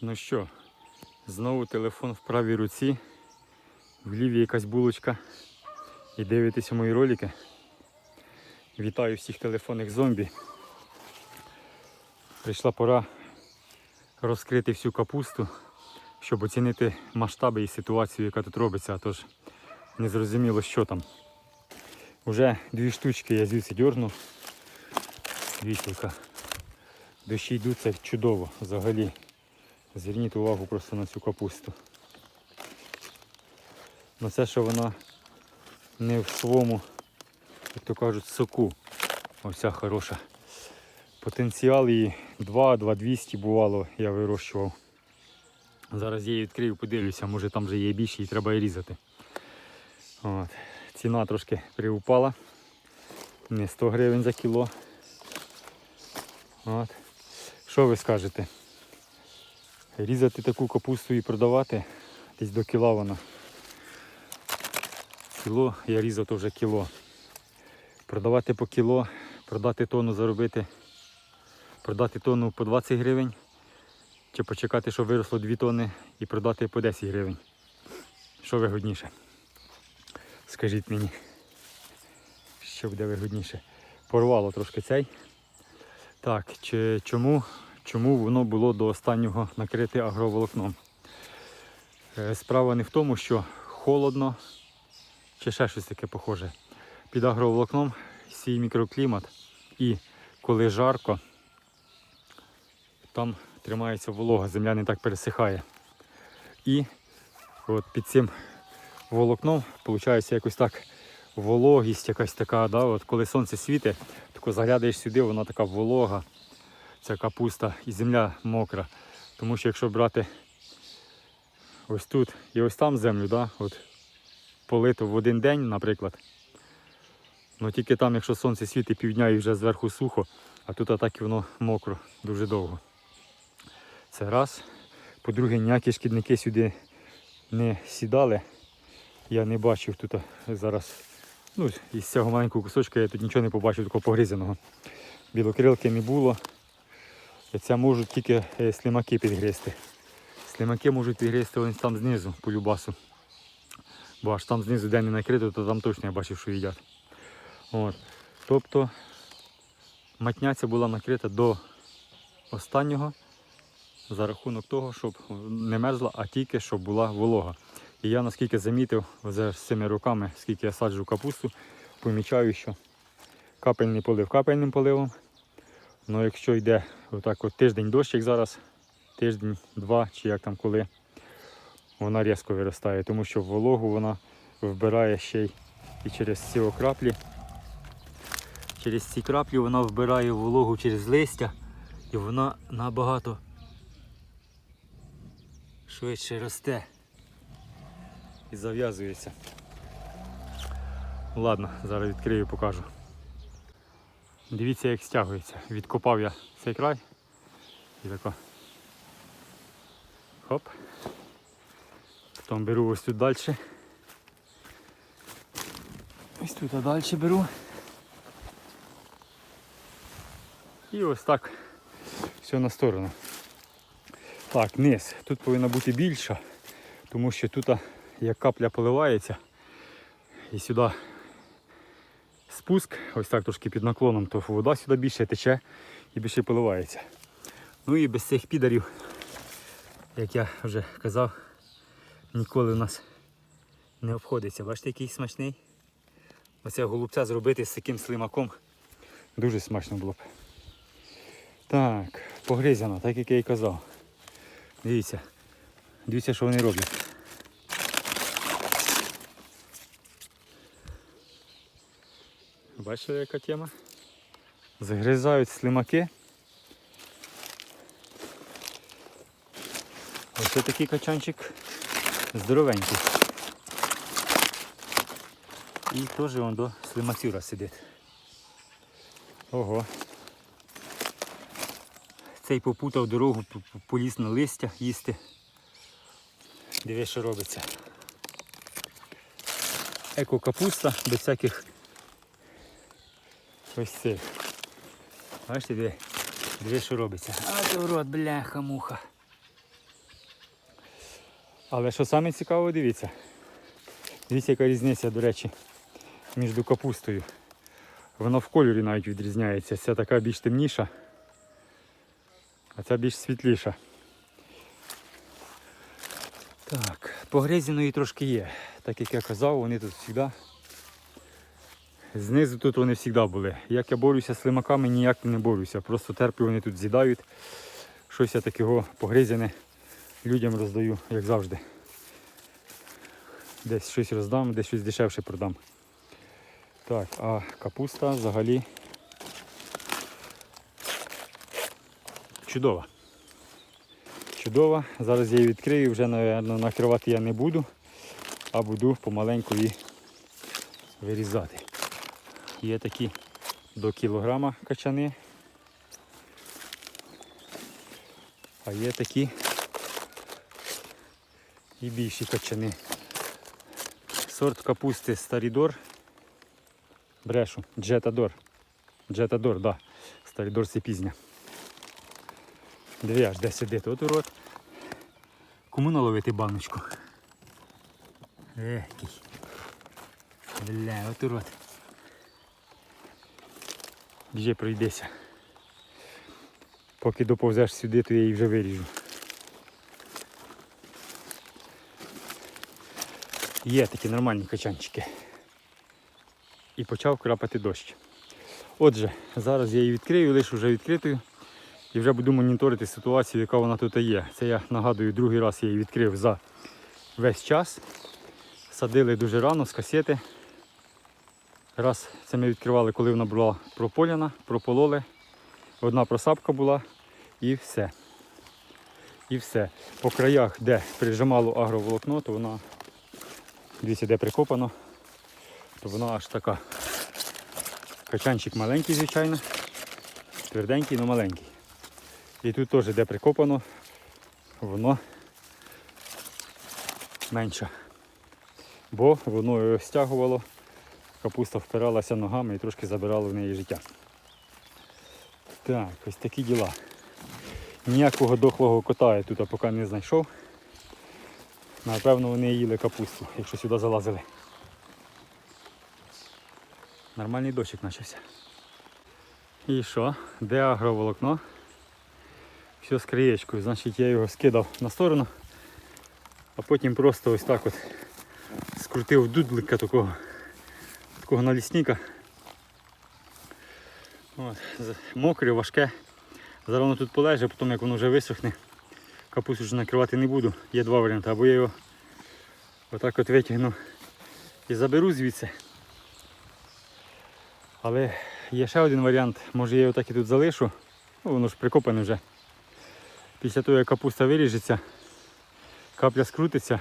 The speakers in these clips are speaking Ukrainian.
Ну що, знову телефон в правій руці, в лівій якась булочка. І дивитеся мої ролики. Вітаю всіх телефонних зомбі. Прийшла пора розкрити всю капусту, щоб оцінити масштаби і ситуацію, яка тут робиться, а тож не зрозуміло, що там. Уже дві штучки я звідси дьорнув. Вітілка. Дощі йдуть, це чудово взагалі. Зверніть увагу просто на цю капусту. На це, що вона не в своєму, як то кажуть, соку. Оця хороша. Потенціал її 2-2-200 бувало, я вирощував. Зараз я її відкрию, подивлюся, може там вже є більше і треба її різати. От. Ціна трошки приупала. Не 100 гривень за кіло. От. Що ви скажете? Різати таку капусту і продавати десь до кіла вона. Кіло я різав то вже кіло. Продавати по кіло, продати тонну заробити, продати тонну по 20 гривень, чи почекати, щоб виросло 2 тонни і продати по 10 гривень. Що вигодніше? Скажіть мені, що буде вигодніше. Порвало трошки цей. Так, чи, чому, чому воно було до останнього накрите агроволокном? Е, Справа не в тому, що холодно чи ще щось таке похоже. Під агроволокном свій мікроклімат і коли жарко, там тримається волога, земля не так пересихає. І от під цим волокном виходить якось так вологість якась така, да? от коли сонце світить, тако заглядаєш сюди, вона така волога, ця капуста і земля мокра. Тому що якщо брати ось тут і ось там землю, да? от, полито в один день, наприклад, ну тільки там, якщо сонце світить півдня і вже зверху сухо, а тут атак і воно мокро дуже довго. Це раз. По-друге, ніякі шкідники сюди не сідали. Я не бачив тут зараз. Ну, із цього маленького кусочка я тут нічого не побачив такого погризаного. Білокрилки не було. Це можуть тільки е, слимаки підгризти. Слимаки можуть підгризти ось там знизу по любасу. Бо аж там знизу де не накрито, то там точно я бачив, що їдять. От. Тобто матня ця була накрита до останнього за рахунок того, щоб не мерзла, а тільки щоб була волога. І я наскільки замітив вже з цими роками, скільки я саджу капусту, помічаю, що капельний полив капельним поливом. Ну якщо йде отак от тиждень дощик зараз, тиждень, два чи як там коли, вона різко виростає, тому що вологу вона вбирає ще й і через ці краплі. Через ці краплі вона вбирає вологу через листя і вона набагато швидше росте і зав'язується. Ладно, зараз відкрию покажу. Дивіться, як стягується. Відкопав я цей край і тако. Хоп. Потім беру ось тут далі. Ось тут далі беру. І ось так все на сторону. Так, низ. Тут повинна бути більша, тому що тут як капля поливається і сюди спуск, ось так трошки під наклоном, то вода сюди більше тече і більше поливається. Ну і без цих підарів, як я вже казав, ніколи у нас не обходиться. Бачите, який смачний? Оце голубця зробити з таким слимаком дуже смачно було б. Так, погризяно, так як я і казав. Дивіться, дивіться, що вони роблять. Бачили, яка тема? Загризають слимаки. Ось такий качанчик здоровенький. І теж вон до слимацюра сидить. Ого. Цей попутав дорогу, поліз на листя їсти. Диви, що робиться. Еко-капуста без всяких ось цих. Бачите, диви, диви, що робиться. А то в рот, бляха-муха. Але що саме цікаво, дивіться. Дивіться, яка різниця, до речі, між капустою. Вона в кольорі навіть відрізняється. Ця така більш темніша, а ця більш світліша. Так, погризіної трошки є. Так як я казав, вони тут завжди. Знизу тут вони завжди були. Як я борюся з слимаками, ніяк не борюся. Просто терплю, вони тут з'їдають. Щось я такого погризене людям роздаю, як завжди. Десь щось роздам, десь щось дешевше продам. Так, а капуста взагалі чудова. Чудова. Зараз я її відкрию, вже, напевно, накривати я не буду, а буду помаленьку її вирізати. Є такі до кілограма качани. А є такі і більші качани. Сорт капусти Старідор. Брешу. Джетадор. Джетадор. Да. Старідор це пізня. Диви аж де сидить, от урод. Кому наловити баночку? Екий. Бля, от урод. Біжи пройдися. Поки доповзеш сюди, то я її вже виріжу. Є такі нормальні качанчики. І почав крапати дощ. Отже, зараз я її відкрию, лише вже відкритою. І вже буду моніторити ситуацію, яка вона тут є. Це я нагадую, другий раз я її відкрив за весь час. Садили дуже рано з касети. Раз це ми відкривали, коли вона була прополяна, пропололи. Одна просапка була і все. І все. По краях, де прижимало агроволокно, то вона, дивіться, де прикопано, то вона аж така. Качанчик маленький, звичайно. Тверденький, але маленький. І тут теж, де прикопано, воно менше. Бо воно його стягувало, капуста впиралася ногами і трошки забирало в неї життя. Так, ось такі діла. Ніякого дохлого кота я тут поки не знайшов. Напевно, вони їли капусту, якщо сюди залазили. Нормальний дощик почався. І що? Де агроволокно? Все з краєчкою, значить я його скидав на сторону, а потім просто ось так от скрутив дудлика такого, такого налісника. Мокре, важке. Зараз тут полеже, потім як воно вже висохне, капусту вже накривати не буду. Є два варіанти. Або я його отак от витягну і заберу звідси. Але є ще один варіант, може я його так і тут залишу. Ну, воно ж прикопане вже. Після того, як капуста виріжеться, капля скрутиться.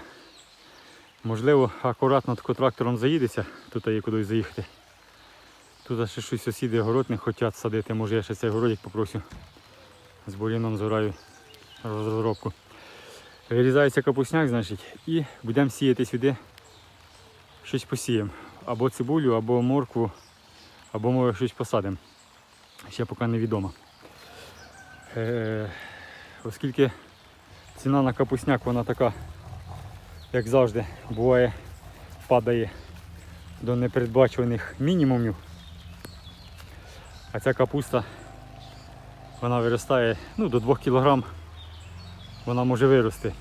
Можливо, акуратно тако трактором заїдеться, тут є кудись заїхати. Тут ще щось сусіди город хочуть садити, може я ще цей городик попросю. З буріном зораю розробку. Вирізається капусняк, значить, і будемо сіяти сюди щось посіємо. Або цибулю, або моркву, або може щось посадимо. Ще поки невідомо. Е, оскільки ціна на капусняк вона така, як завжди, буває, падає до непередбачуваних мінімумів. А ця капуста вона виростає ну, до 2 кг. Вона може вирости.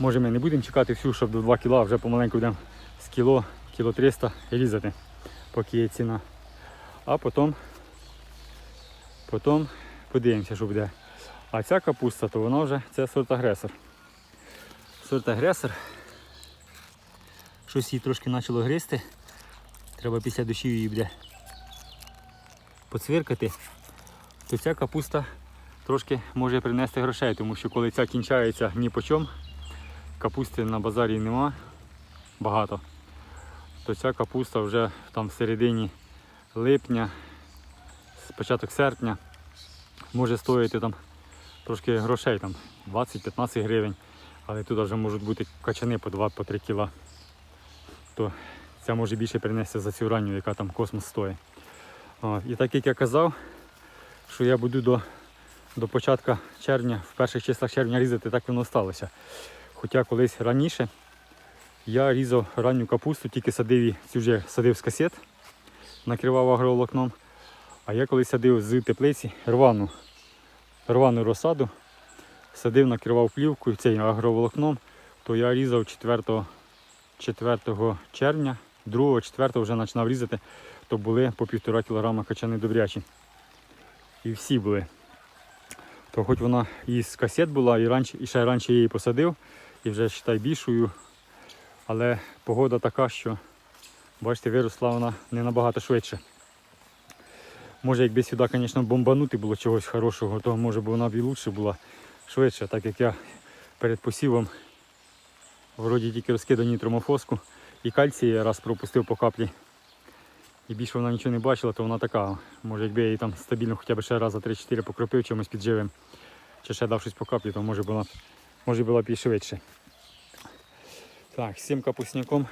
Може ми не будемо чекати всю, щоб до 2 кг, а вже помаленьку будемо з кіло, кіло 300 різати, поки є ціна. А потім, потім подивимося, що буде. А ця капуста, то вона вже це сорт агресор. Сорт агресор. Щось її трошки почало гризти. Треба після дощів її буде поцвиркати, то ця капуста трошки може принести грошей, тому що коли ця кінчається ні по чому, капусти на базарі нема багато, то ця капуста вже там в середині липня, з початок серпня може стоїти там трошки грошей, там 20-15 гривень, але тут вже можуть бути качани по 2-3 кіла. То ця може більше принести за цю ранню, яка там космос стоїть. От, і так як я казав, що я буду до, до початку червня, в перших числах червня різати, так воно сталося. Хоча колись раніше я різав ранню капусту, тільки садив її, цю вже садив з касет, накривав агроволокном. А я колись садив з теплиці рвану, рвану розсаду, садив, накривав плівкою цей агроволокном, то я різав 4, 4 червня, 2, 4 вже починав різати, то були по півтора кілограма качани добрячі. І всі були. То хоч вона і з касет була, і, раніше, і ще раніше її посадив, і вже считай більшою. Але погода така, що бачите, виросла вона не набагато швидше. Може, якби сюди, звісно, бомбанути було чогось хорошого, то може б вона б і лучше була швидше, так як я перед посівом вроді тільки розкидав нітромофоску і кальцій раз пропустив по каплі. І більше вона нічого не бачила, то вона така. Може, якби я її там стабільно хоча б ще раз за 3-4 покропив чимось підживим, чи ще дав щось по каплі, то може була, може була б і швидше. Так, з цим капусняком.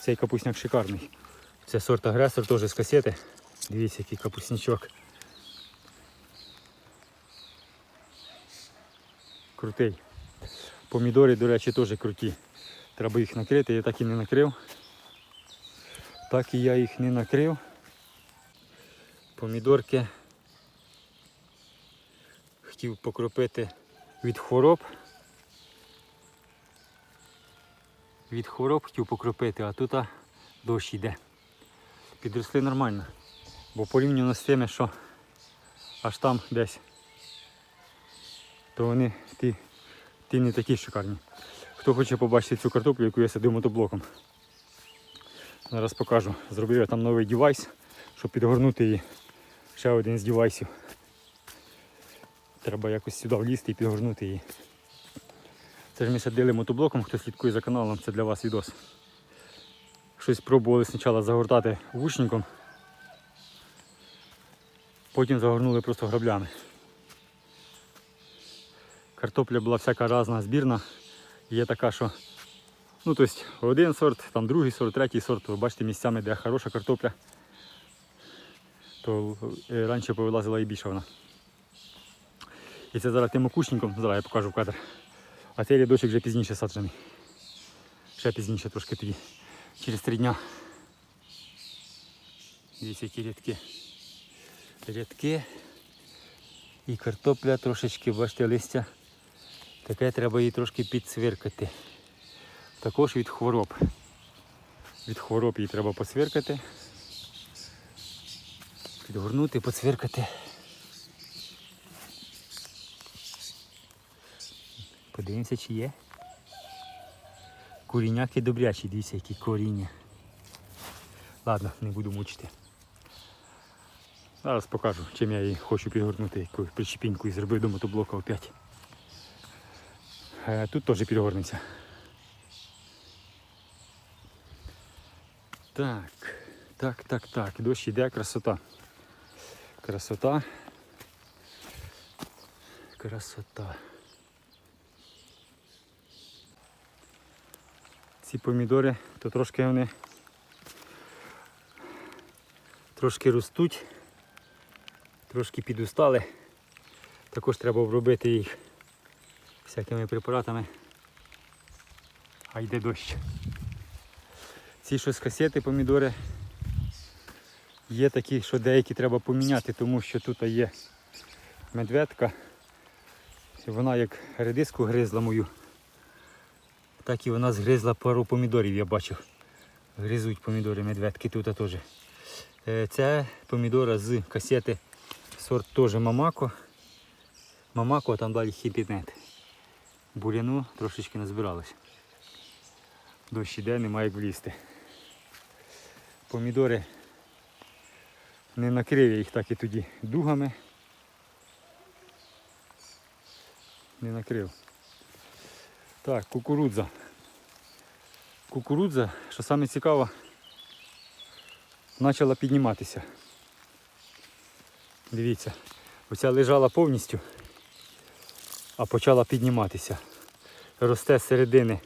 Цей капусняк шикарний. Це сорт агресор теж з касети. Дивіться, який капуснячок. Крутий. Помідори, до речі, теж круті. Треба їх накрити, я так і не накрив. Так і я їх не накрив. Помідорки хотів покропити від хвороб. Від хвороб хотів покропити, а тут дощ йде. Підросли нормально. Бо порівняно з тими, що аж там десь, то вони ті, ті не такі шикарні. Хто хоче побачити цю картоплю, яку я садив мотоблоком. Зараз покажу. Зробив я там новий девайс, щоб підгорнути її. Ще один з девайсів. Треба якось сюди влізти і підгорнути її. Це ж ми садили мотоблоком, хто слідкує за каналом, це для вас відос. Щось пробували спочатку загортати вушником, потім загорнули просто граблями. Картопля була всяка різна збірна. Є така, що ну, тобто один сорт, там другий сорт, третій сорт. Ви бачите місцями, де хороша картопля, то е, раніше повилазила і більше вона. І це зараз тим окушником, зараз я покажу в кадр. А цей рядочок вже пізніше саджений. Ще пізніше трошки тоді. Через три дня. Дивіться, які рядки. Рядки. І картопля трошечки, бачите, листя. Таке треба її трошки підсвиркати. Також від хвороб. Від хвороб її треба посвиркати. Підгорнути, поцвиркати. Подивимося, чи є. Коріняки добрячі, дивіться, які коріння. Ладно, не буду мучити. Зараз покажу, чим я її хочу підгорнути, яку причепіньку і зробив до мотоблока опять. Е, Тут теж підгорнеться. Так, так, так, так. Дощ іде, красота. Красота. Красота. Ці помідори, то трошки вони трошки ростуть, трошки підустали. Також треба обробити їх всякими препаратами. А йде дощ. Ці що з касети помідори є такі, що деякі треба поміняти, тому що тут є медведка. Вона як редиску гризла мою. Так і вона згризла пару помідорів, я бачив. Гризуть помідори медведки тут теж. Е, Це помідора з касети сорт теж Мамако. Мамако, а там далі хіпінет. Буряну трошечки назбиралось. Дощ іде, немає як влізти. Помідори не накрив я їх так і тоді дугами. Не накрив. Так, кукурудза. Кукурудза, що саме цікаво, почала підніматися. Дивіться, оця лежала повністю, а почала підніматися. Росте з середини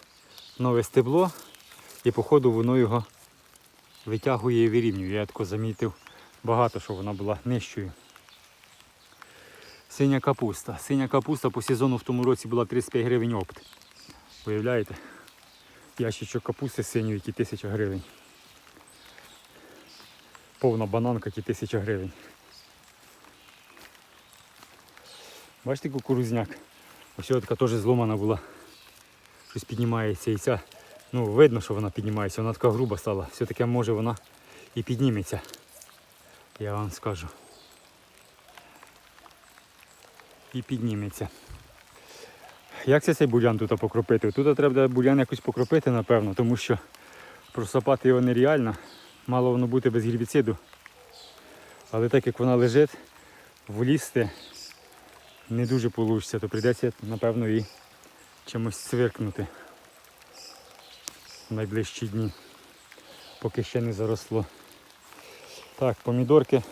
нове стебло і походу воно його витягує і вирівнює. Я тако замітив багато, що вона була нижчою. Синя капуста. Синя капуста по сезону в тому році була 35 гривень опт. Уявляєте? Ящичок капусти синьої, які 1000 гривень. Повна бананка, які 1000 гривень. Бачите кукурузняк? Ось така теж зломана була. Щось піднімається і ця. Ну, видно, що вона піднімається, вона така груба стала. Все-таки може вона і підніметься. Я вам скажу. І підніметься. Як це цей бурян тут покропити? Тут треба бурян якось покропити, напевно, тому що просапати його нереально. Мало воно бути без гербіциду. Але так як вона лежить, влізти не дуже вийде, то прийдеться, напевно, і чимось цвиркнути в найближчі дні, поки ще не заросло. Так, помідорки.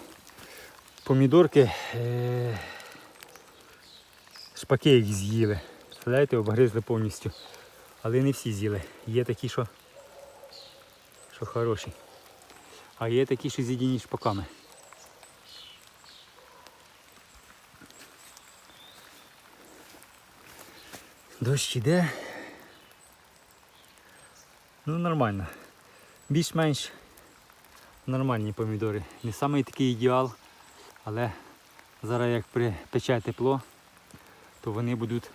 Помідорки. Е- шпаки їх з'їли. Представляєте, обгризли повністю. Але не всі з'їли. Є такі, що, що хороші. А є такі, що з'їдені шпаками. Дощ іде. Ну нормально. Більш-менш нормальні помідори. Не самий такий ідеал, але зараз як припече тепло, то вони будуть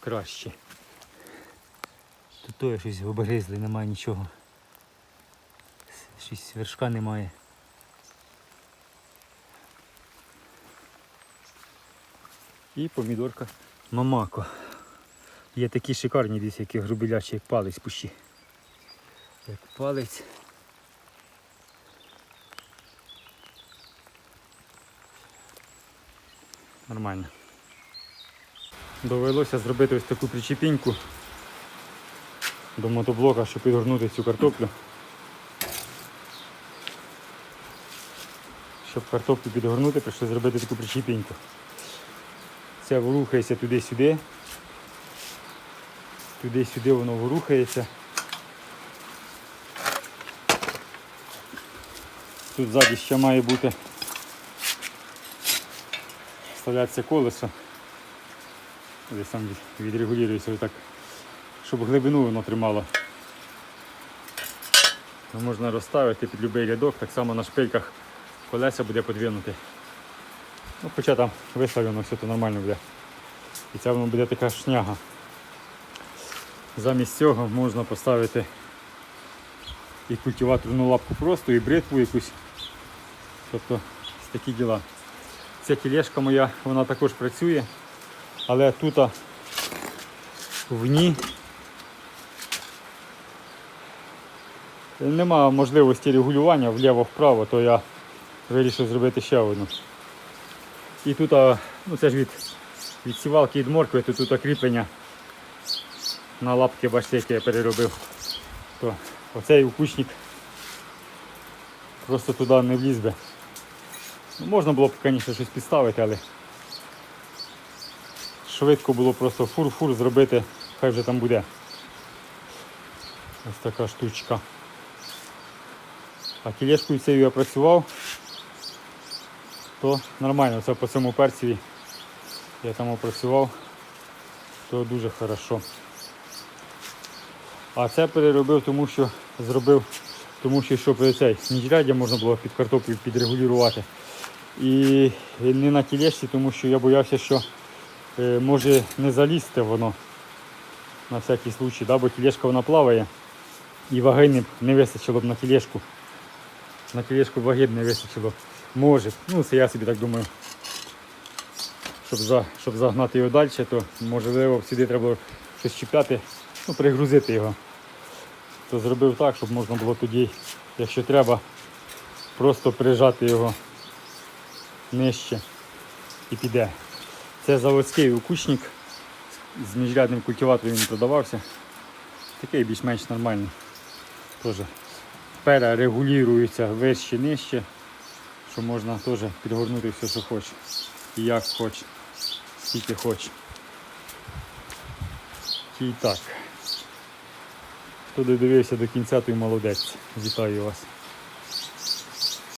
кращі. Тут теж щось обгризли, немає нічого. Щось вершка немає. І помідорка мамако. Є такі шикарні десь, які грубілячі, як палець пущі. Як палець. Нормально. Довелося зробити ось таку причепіньку до мотоблока, щоб підгорнути цю картоплю. Щоб картоплю підгорнути, прийшлося зробити таку причепіньку. Це ворухається туди-сюди. Туди-сюди воно ворухається. Тут ззаді ще має бути вставлятися колесо. Там від- відрегулюється отак, щоб глибину воно тримало. Ну, Можна розставити під будь-який рядок, так само на шпильках колеса буде подвинути. Ну, хоча там виставлено, все то нормально буде. І ця воно буде така шняга. Замість цього можна поставити і культиваторну лапку просто, і бритву якусь. Тобто такі діла. Ця тілешка моя, вона також працює, але тут в ній нема можливості регулювання вліво-вправо, то я вирішив зробити ще одну. І тут, ну це ж від, від сівалки від моркви, то тут кріплення на лапки, бачите, яке я переробив. То оцей укучник просто туди не вліз би. Ну, можна було б, звісно, щось підставити, але швидко було просто фур-фур зробити, хай вже там буде. Ось така штучка. А тілешкою цією я працював, то нормально, це по цьому перцеві я там опрацював, то дуже хорошо. А це переробив, тому що зробив, тому що щоб цей міжряддя можна було під картоплю підрегулювати. І не на тілешці, тому що я боявся, що е, може не залізти воно на всякий случай, да? бо тілешка вона плаває і ваги не, не вистачило б на тілешку. На тілешку ваги б не вистачило. Може. Ну це я собі так думаю. Щоб, за, щоб загнати його далі, то можливо сюди треба щось чіпляти, ну, пригрузити його. То зробив так, щоб можна було тоді, якщо треба, просто прижати його нижче і піде. Це заводський укучник. З міжрядним культиватором він продавався. Такий більш-менш нормальний. Теж перерегулюється вище нижче, що можна теж підгорнути все, що хоче. І як хоче, скільки хоче. І так. Хто додивився до кінця, той молодець. Вітаю вас.